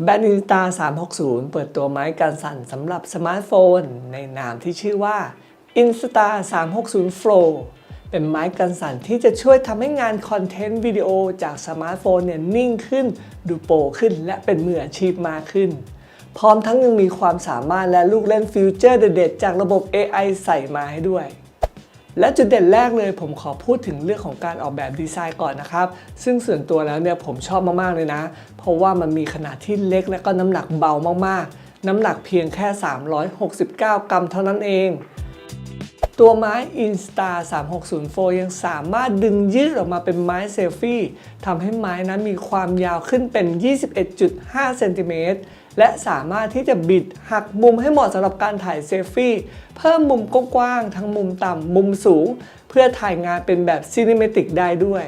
แบรนด์อินตา360 เปิดตัวไม้กันสั่นสำหรับสมาร์ทโฟน ในนามที่ชื่อว่า Insta 360 Flow เป็นไม้กันสั่นที่จะช่วยทำให้งานคอนเทนต์วิดีโอจากสมาร์ทโฟนเนี่ยนิ่งขึ้น ดูโปรขึ้น และเป็นมืออาชีพมากขึ้น พร้อมทั้งยังมีความสามารถและลูกเล่นฟิวเจอร์เด็ดๆจากระบบ AI ใส่มาให้ด้วย และจุดเด่นแรกเลยผมขอพูดถึงเรื่องของการออกแบบดีไซน์ก่อนนะครับ ซึ่งส่วนตัวแล้วเนี่ยผมชอบมากๆเลยนะ เพราะว่ามันมีขนาดที่เล็กและก็น้ำหนักเบามากๆ น้ำหนักเพียงแค่ 369 กรัมเท่านั้นเอง ตัวไม้ Insta 360ยังสามารถดึงยืดออกมาเป็นไม้เซลฟี่ทำให้ไม้นั้นมีความยาวขึ้นเป็น 21.5 เซนติเมตร และสามารถที่จะบิดหักมุมให้เหมาะสำหรับการถ่ายเซลฟี่ เพิ่มมุมกว้างทั้งมุมต่ำมุมสูง เพื่อถ่ายงานเป็นแบบซีนิเมติกได้ด้วย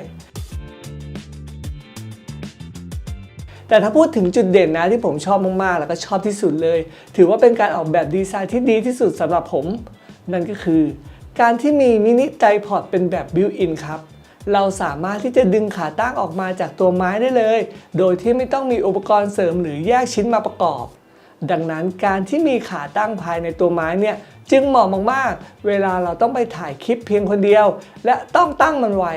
แต่ถ้าพูดถึงจุดเด่นนะที่ผมชอบมากๆ แล้วก็ชอบที่สุดเลย ถือว่าเป็นการออกแบบดีไซน์ที่ดีที่สุดสำหรับผม นั่นก็คือ การที่มีมินิไตรพอร์ตเป็นแบบบิวอินครับ เราสามารถที่จะดึงขาตั้งออกมาจากตัวไม้ได้เลย โดยที่ไม่ต้องมีอุปกรณ์เสริมหรือแยกชิ้นมาประกอบ ดังนั้นการที่มีขาตั้งภายในตัวไม้เนี่ยจึงเหมาะมากๆ เวลาเราต้องไปถ่ายคลิปเพียงคนเดียว และต้องตั้งมันไว้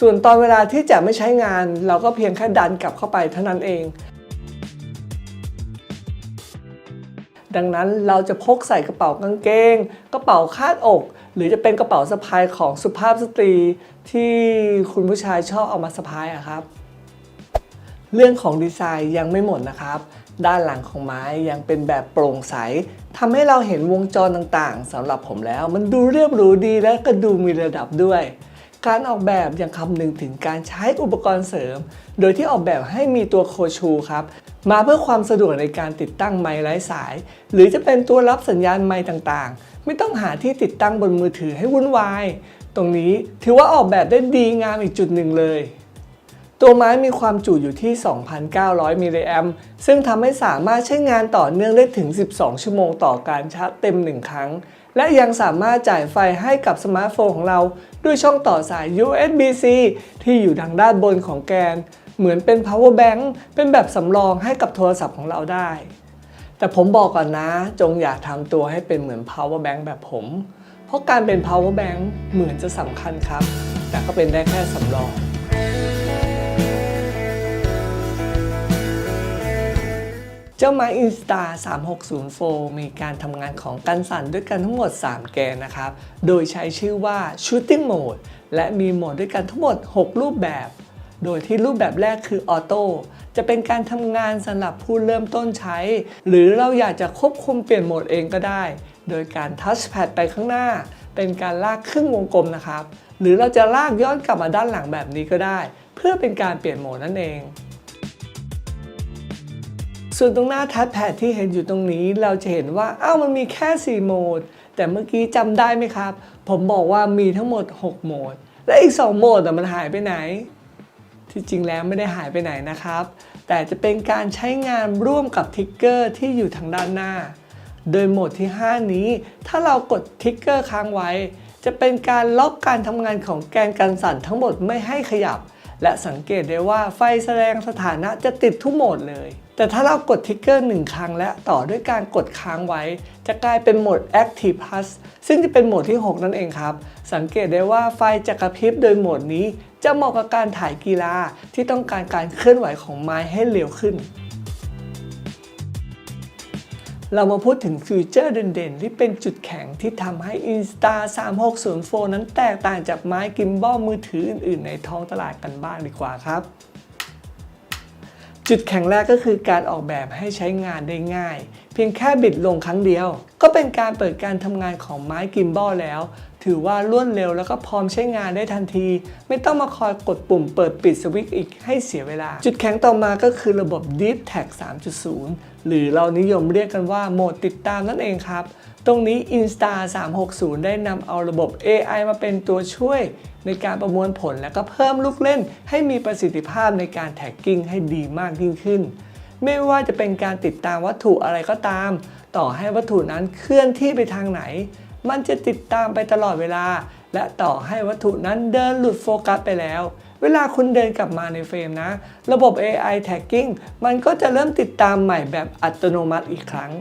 ส่วนตอนเวลาที่จะไม่ใช้งาน เราก็เพียงแค่ดันกลับเข้าไปเท่านั้นเอง ดังนั้นเราจะพกใส่กระเป๋ากางเกง กระเป๋าคาดอก หรือจะเป็นกระเป๋าสะพายของสุภาพสตรี ที่คุณผู้ชายชอบเอามาสะพายอะครับ เรื่องของดีไซน์ยังไม่หมดนะครับ ด้านหลังของไม้ยังเป็นแบบโปร่งใสทำให้เราเห็นวงจรต่างๆสำหรับผมแล้ว มันดูเรียบหรูดีและก็ดูมีระดับด้วย การออกแบบยังคำนึงถึงการใช้อุปกรณ์เสริม โดยที่ออกแบบให้มีตัวโคชูครับมาเพื่อความสะดวกในการติดตั้งไมค์ไร้สาย หรือจะเป็นตัวรับสัญญาณไมค์ต่างๆ ไม่ต้องหาที่ติดตั้งบนมือถือให้วุ่นวาย ตรงนี้ถือว่าออกแบบได้ดีงามอีกจุดหนึ่งเลย ตัวไม้มีความจุอยู่ที่ 2,900 มิลลิแอมซึ่งทำให้สามารถใช้งานต่อเนื่องได้ถึง 12 ชั่วโมงต่อการชาร์จเต็ม 1 ครั้ง และยังสามารถจ่ายไฟให้กับสมาร์ทโฟนของเรา ด้วยช่องต่อสาย USB-C ที่อยู่ทางด้านบนของแกน เหมือนเป็น power bank เป็นแบบสำรองให้กับโทรศัพท์ของเราได้ แต่ผมบอกก่อนนะ จงอย่าทำตัวให้เป็นเหมือน power bank แบบผม ราะการเป็น power bank เหมือนจะสำคัญครับ แต่ก็เป็นได้แค่สำรอง เจ้าไม้ Insta 360มีการทำงานของกันสั่นด้วยกันทั้งหมด 3 แกนนะครับ โดยใช้ชื่อว่า Shooting Mode และมีโหมดด้วยกันทั้งหมด 6 รูปแบบ โดยที่รูปแบบแรกคือ Auto จะเป็นการทำงานสำหรับผู้เริ่มต้นใช้ หรือเราอยากจะควบคุมเปลี่ยนโหมดเองก็ได้ โดยการทัชแพดไปข้างหน้า เป็นการลากครึ่งวงกลมนะครับ หรือเราจะลากย้อนกลับมาด้านหลังแบบนี้ก็ได้ เพื่อเป็นการเปลี่ยนโหมดนั่นเอง ส่วนตรงหน้าทัชแพดที่เห็นอยู่ตรงนี้เราจะเห็นว่าอ้าวมันมีแค่ 4 โหมด แต่เมื่อกี้จำได้ไหมครับ ผมบอกว่ามีทั้งหมด 6 โหมด และอีก 2 โหมดแต่มันหายไปไหนที่จริงแล้วไม่ได้หายไปไหนนะครับ แต่จะเป็นการใช้งานร่วมกับทิกเกอร์ที่อยู่ทางด้านหน้า โดยโหมดที่ 5 นี้ ถ้าเรากดทิกเกอร์ค้างไว้ จะเป็นการล็อกการทำงานของแกนกันสั่นทั้งหมดไม่ให้ขยับ และสังเกตได้ว่าไฟแสดงสถานะจะติดทุกโหมดเลย แต่ถ้าเรากดทิกเกอร์หนึ่งครั้งและต่อด้วยการกดค้างไว้ จะกลายเป็นโหมด Active Plus ซึ่งจะเป็นโหมดที่ 6 นั่นเองครับ สังเกตได้ว่าไฟจะกระพริบโดยโหมดนี้ จะเหมาะกับการถ่ายกีฬาที่ต้องการการเคลื่อนไหวของไม้ให้เร็วขึ้น เรามาพูดถึงฟิวเจอร์เด่นๆ ที่เป็นจุดแข็งที่ทำให้ Insta 3 6 0 4นั้นแตกต่างจากไม้กิมบอลมือถืออื่นๆ ในท้องตลาดกันบ้างดีกว่าครับ จุดแข็งแรกก็คือการออกแบบให้ใช้งานได้ง่าย เพียงแค่บิดลงครั้งเดียว ก็เป็นการเปิดการทำงานของไม้กิมบอลแล้ว ถือว่ารวดเร็วแล้วก็พร้อมใช้งานได้ทันที ไม่ต้องมาคอยกดปุ่มเปิดปิดสวิตช์อีกให้เสียเวลา จุดแข็งต่อมาก็คือระบบ Deep Tag 3.0 หรือเรานิยมเรียกกันว่าโหมดติดตามนั่นเองครับ ตรงนี้ Insta 360 ได้นำเอาระบบ AI มาเป็นตัวช่วย ในการประมวลผลและก็เพิ่มลูกเล่น ให้มีประสิทธิภาพในการแท็กกิ้งให้ดีมากยิ่งขึ้นไม่ว่าจะเป็นการติดตามวัตถุอะไรก็ตาม ต่อให้วัตถุนั้นเคลื่อนที่ไปทางไหน มันจะติดตามไปตลอดเวลา และต่อให้วัตถุนั้นเดินหลุดโฟกัสไปแล้ว เวลาคุณเดินกลับมาในเฟรมนะ ระบบ AI tagging มันก็จะเริ่มติดตามใหม่แบบอัตโนมัติอีกครั้ง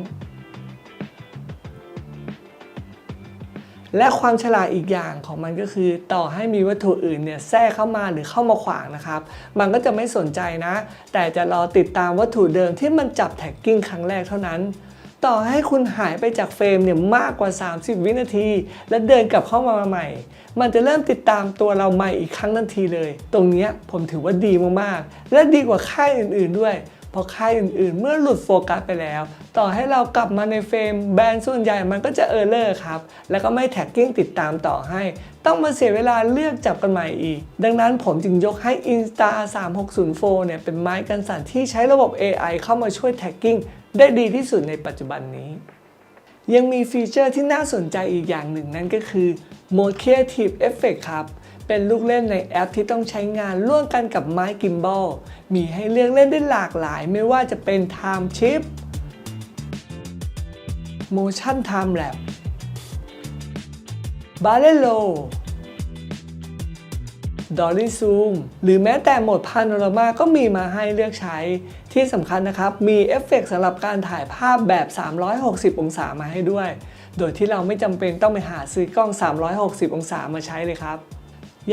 และความฉลาดอีกอย่างของมันก็คือ ต่อให้มีวัตถุอื่นเนี่ยแทรกเข้ามาหรือเข้ามาขวางนะครับ มันก็จะไม่สนใจนะ แต่จะรอติดตามวัตถุเดิมที่มันจับแท็กกิ้งครั้งแรกเท่านั้น ต่อให้คุณหายไปจากเฟรมเนี่ยมากกว่า 30 วินาที และเดินกลับเข้ามาใหม่ มันจะเริ่มติดตามตัวเราใหม่อีกครั้งทันทีเลย ตรงนี้ผมถือว่าดีมากๆ และดีกว่าค่ายอื่น ๆด้วยเพราะค่ายอื่นๆ เมื่อหลุดโฟกัสไปแล้ว ต่อให้เรากลับมาในเฟรมแบรนด์ส่วนใหญ่มันก็จะเออร์เลอร์ครับ แล้วก็ไม่แท็กกิ้งติดตามต่อให้ ต้องมาเสียเวลาเลือกจับกันใหม่อีก ดังนั้นผมจึงยกให้ Insta 3604เนี่ยเป็นไม้กันสั่นที่ใช้ระบบ AI เข้ามาช่วยแท็กกิ้ง ได้ดีที่สุดในปัจจุบันนี้ ยังมีฟีเจอร์ที่น่าสนใจอีกอย่างหนึ่งนั่นก็คือ Mode Creative Effect ครับ เป็นลูกเล่นในแอปที่ต้องใช้งานร่วมกันกับไม้กิมบอลมีให้เลือกเล่นได้หลากหลาย ไม่ว่าจะเป็น Time Chip Motion Time Lapse b a l e l o Dolly Zoom หรือแม้แต่โหมดพาโนรามาก็มีมาให้เลือกใช้ ที่สำคัญนะครับ มีเอฟเฟกต์สำหรับการถ่ายภาพแบบ 360 องศามาให้ด้วย โดยที่เราไม่จำเป็นต้องไปหาซื้อกล้อง 360 องศามาใช้เลยครับ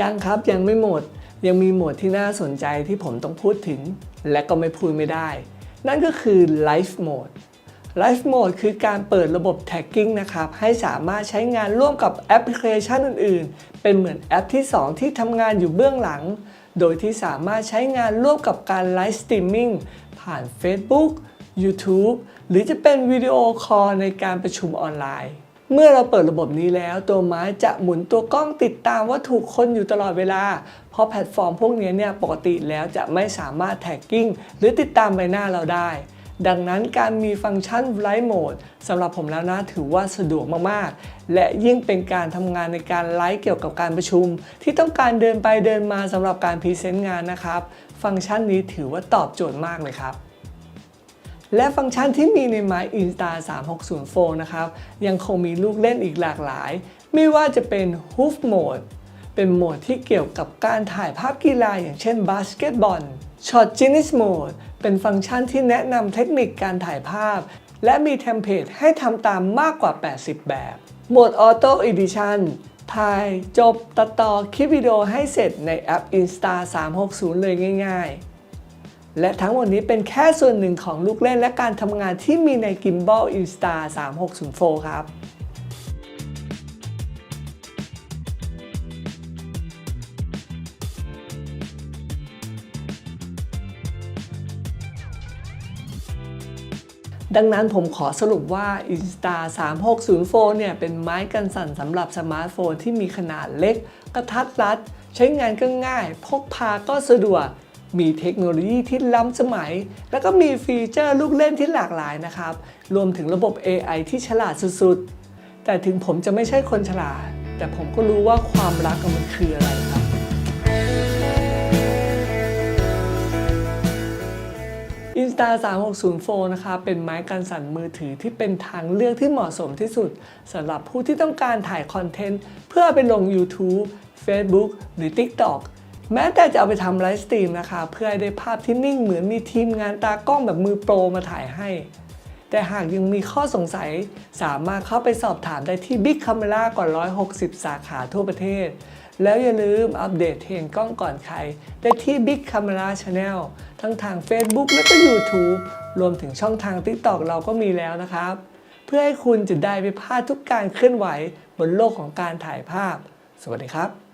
ยังครับยังไม่หมด ยังมีโหมดที่น่าสนใจที่ผมต้องพูดถึง และก็ไม่พูดไม่ได้ นั่นก็คือ Live Mode Live Mode คือการเปิดระบบ Tagging นะครับ ให้สามารถใช้งานร่วมกับแอปพลิเคชันอื่น ๆ เป็นเหมือนแอปที่ 2 ที่ทำงานอยู่เบื้องหลัง โดยที่สามารถใช้งานร่วมกับการไลฟ์สตรีมมิ่ง ผ่าน Facebook YouTube หรือจะเป็นวิดีโอคอลในการประชุมออนไลน์ เมื่อเราเปิดระบบนี้แล้ว ตัวไม้จะหมุนตัวกล้องติดตามวัตถุคนอยู่ตลอดเวลา เพราะแพลตฟอร์มพวกนี้เนี่ยปกติแล้วจะไม่สามารถแท็กกิ้งหรือติดตามใบหน้าเราได้ ดังนั้นการมีฟังก์ชัน Live Mode สำหรับผมแล้วนะถือว่าสะดวกมากๆ และยิ่งเป็นการทำงานในการไลฟ์เกี่ยวกับการประชุม ที่ต้องการเดินไปเดินมาสำหรับการพรีเซนต์งานนะครับ ฟังก์ชันนี้ถือว่าตอบโจทย์มากเลยครับ และฟังก์ชันที่มีในไม้ Insta 3604นะครับ ยังคงมีลูกเล่นอีกหลากหลาย ไม่ว่าจะเป็น Hoof Mode เป็นโหมดที่เกี่ยวกับการถ่ายภาพกีฬาอย่างเช่นบาสเกตบอล Shot Genius Mode เป็นฟังก์ชันที่แนะนำเทคนิคการถ่ายภาพ และมีเทมเพลตให้ทำตามมากกว่า 80 แบบ โหมด Auto Edition ถ่ายจบตัดต่อคลิปวิดีโอให้เสร็จในแอป Insta 360 เลยง่าย ๆ และทั้งหมดนี้เป็นแค่ส่วนหนึ่งของลูกเล่นและการทำงานที่มีใน Gimbal Insta 3604ครับ ดังนั้นผมขอสรุปว่า Insta 3604เนี่ยเป็นไม้กันสั่นสำหรับสมาร์ทโฟนที่มีขนาดเล็ก กระทัดรัด ใช้งานก็ง่าย พกพาก็สะดวก มีเทคโนโลยีที่ล้ำสมัย แล้วก็มีฟีเจอร์ลูกเล่นที่หลากหลายนะครับ รวมถึงระบบ AI ที่ฉลาดสุดๆ แต่ถึงผมจะไม่ใช่คนฉลาด แต่ผมก็รู้ว่าความรักมันคืออะไร ครับ Insta 3604นะคะ เป็นไม้กันสั่นมือถือที่เป็นทางเลือกที่เหมาะสมที่สุดสำหรับผู้ที่ต้องการถ่ายคอนเทนต์ เพื่อไปลง YouTube Facebook หรือ TikTok แม้แต่จะเอาไปทำไลฟ์สตรีมนะคะ เพื่อให้ได้ภาพที่นิ่งเหมือนมีทีมงานตากล้องแบบมือโปรมาถ่ายให้ แต่หากยังมีข้อสงสัย สามารถเข้าไปสอบถามได้ที่ Big Camera กว่า160 สาขาทั่วประเทศ แล้วอย่าลืมอัปเดตเทรนกล้องก่อนใครได้ที่ Big Camera Channel ทั้งทาง Facebook และก็ YouTube รวมถึงช่องทาง TikTok เราก็มีแล้วนะครับ เพื่อให้คุณจะได้ไม่พลาดทุกการเคลื่อนไหวบนโลกของการถ่ายภาพ สวัสดีครับ